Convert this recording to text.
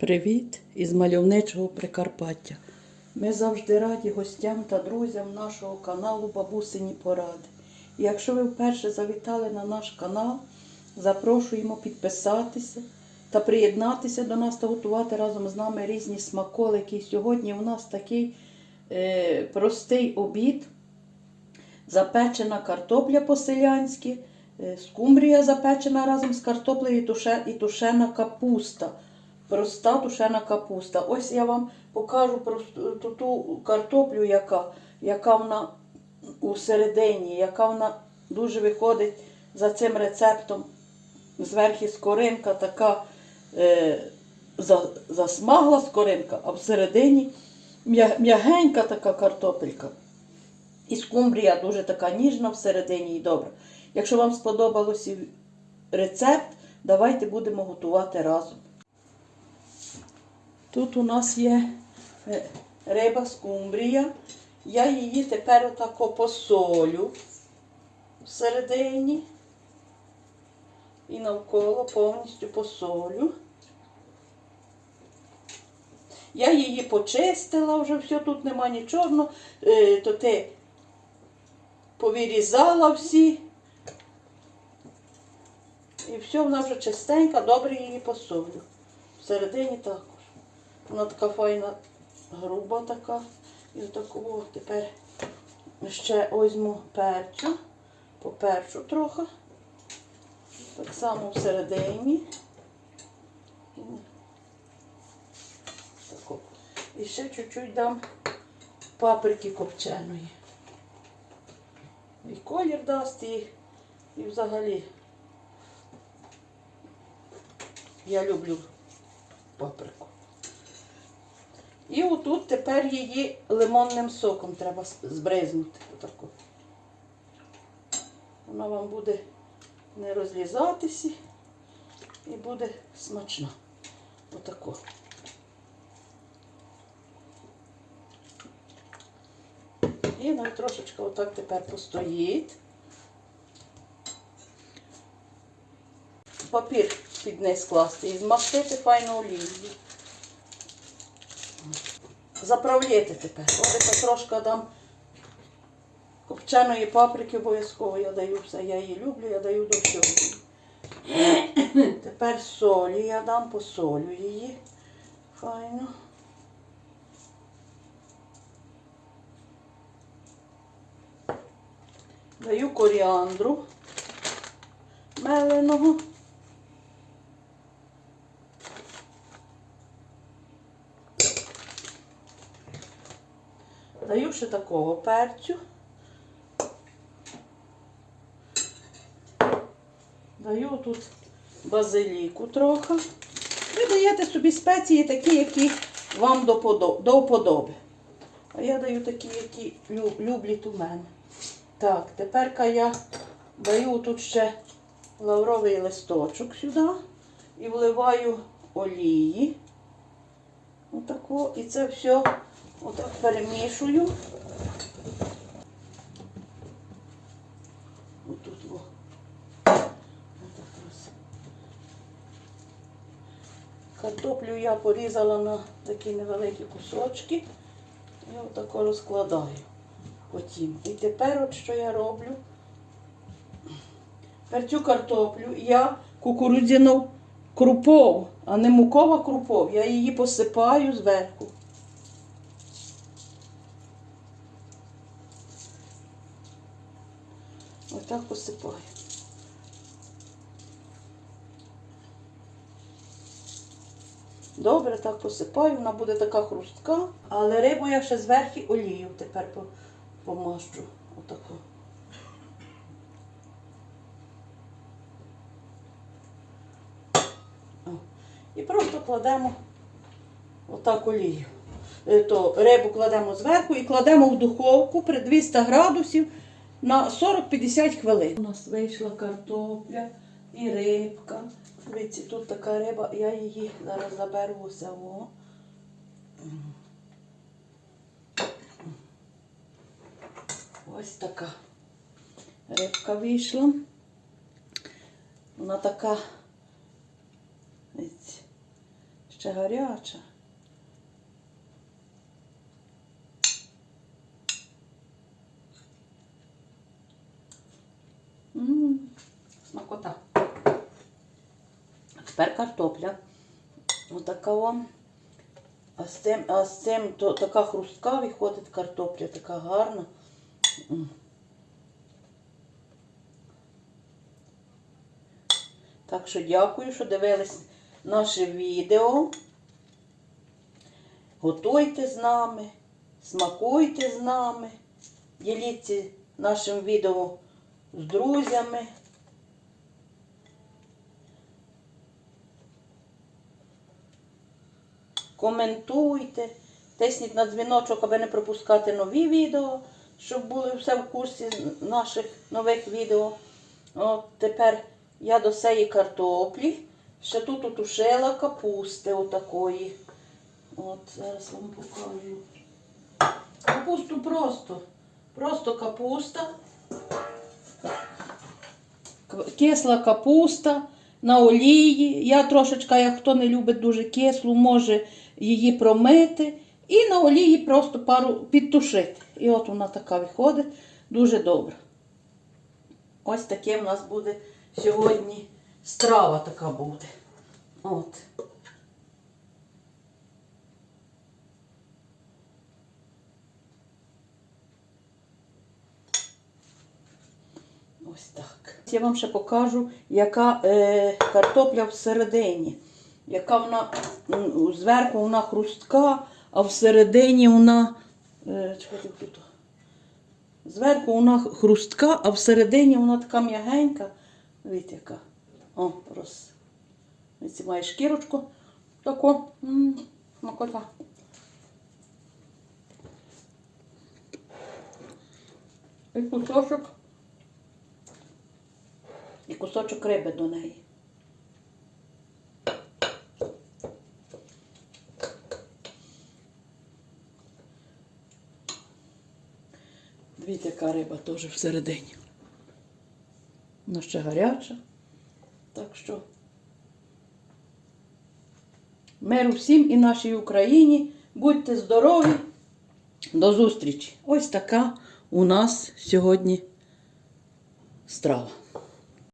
Привіт із мальовничого Прикарпаття. Ми завжди раді гостям та друзям нашого каналу Бабусині Поради. І якщо ви вперше завітали на наш канал, запрошуємо підписатися та приєднатися до нас та готувати разом з нами різні смаколики. Сьогодні у нас такий е, простий обід. Запечена картопля по-селянськи, е, скумбрія запечена разом з картоплею і тушена капуста. Проста тушена капуста. Ось я вам покажу просту ту, картоплю, яка, яка вона у середині, яка вона дуже виходить за цим рецептом. Зверху скоринка така е, за- засмагла скоринка, а всередині м'ягенька така картопелька. І скумбрія дуже така ніжна всередині і добра. Якщо вам сподобалося рецепт, давайте будемо готувати разом. Тут у нас є е, риба скумбрія. Я її тепер отако посолю всередині і навколо повністю посолю. Я її почистила, вже все, тут нема нічого. ну, е, То ти повирізала всі. І все, вона вже чистенька, добре її посолю. Всередині також. Вона така файна, груба така. І такого тепер ще візьму перцю, поперчу трохи. Так само всередині. І ще чуть-чуть дам паприки копченої. І колір дасть, і, і взагалі. Я люблю паприку. І отут тепер її лимонним соком треба збризнути. Вона вам буде не розлізатися і буде смачна. Отако. І навіть трошечки отак тепер постоїть. Папір під неї скласти і змастити файно олією. Заправляти тепер. Ось трошки дам копченої паприки обов'язково. Я даю все. Я її люблю, я даю до всього. Тепер солі я дам, посолю її. Файно. Даю коріандру меленого. Ще такого перцю. Даю тут базиліку трохи. Ви даєте собі спеції такі, які вам до подо- вподоби. А я даю такі, які люблять у мене. Так, тепер я даю тут ще лавровий листочок сюди і вливаю олії. Отако. І це все отак перемішую. Отут во. Картоплю я порізала на такі невеликі кусочки. І отако розкладаю потім. І тепер от що я роблю? Тепер цю картоплю я кукурудзяну крупов, а не мукова крупов. Я її посипаю зверху. Отак посипаю. Добре, так посипаю, вона буде така хрустка. Але рибу я ще зверху олію тепер по- помащу. Отаку. І просто кладемо отак олію. Е, То рибу кладемо зверху і кладемо в духовку при 200 градусів на 40-50 хвилин. У нас вийшла картопля і рибка. Дивіться, тут така риба, я її зараз заберу ось о. Ось така рибка вийшла. Вона така, Ще гаряча. М, Смакота. Тепер картопля. Отака вам. А з цим, а з цим то, така хрустка виходить картопля, така гарна. Так що дякую, що дивились наше відео. Готуйте з нами, смакуйте з нами, діліться нашим відео з друзями. Коментуйте, тисніть на дзвіночок, аби не пропускати нові відео, щоб були все в курсі наших нових відео. От тепер я до сеї картоплі. Ще тут утушила капусти отакої. От, зараз вам покажу. Капусту просто. Просто капуста. Кисла капуста на олії. Я трошечка, як хто не любить дуже кислу, може її промити. І на олії просто пару підтушити. І от вона така виходить. Дуже добре. Ось таке в нас буде сьогодні страва така буде. От. Ось так. Я вам ще покажу, яка е, картопля всередині. Яка вона зверху вона хрустка, а всередині вона. Е, тут. Зверху вона хрустка, а всередині вона така м'ягенька. Дивіться, яка. О, роз. Ось має шкірочку. Таку. м, Смакота. І кусочок. І кусочок риби до неї. Дивіться, яка риба теж всередині. Вона ще гаряча. Так що миру всім і нашій Україні. Будьте здорові. До зустрічі. Ось така у нас сьогодні страва.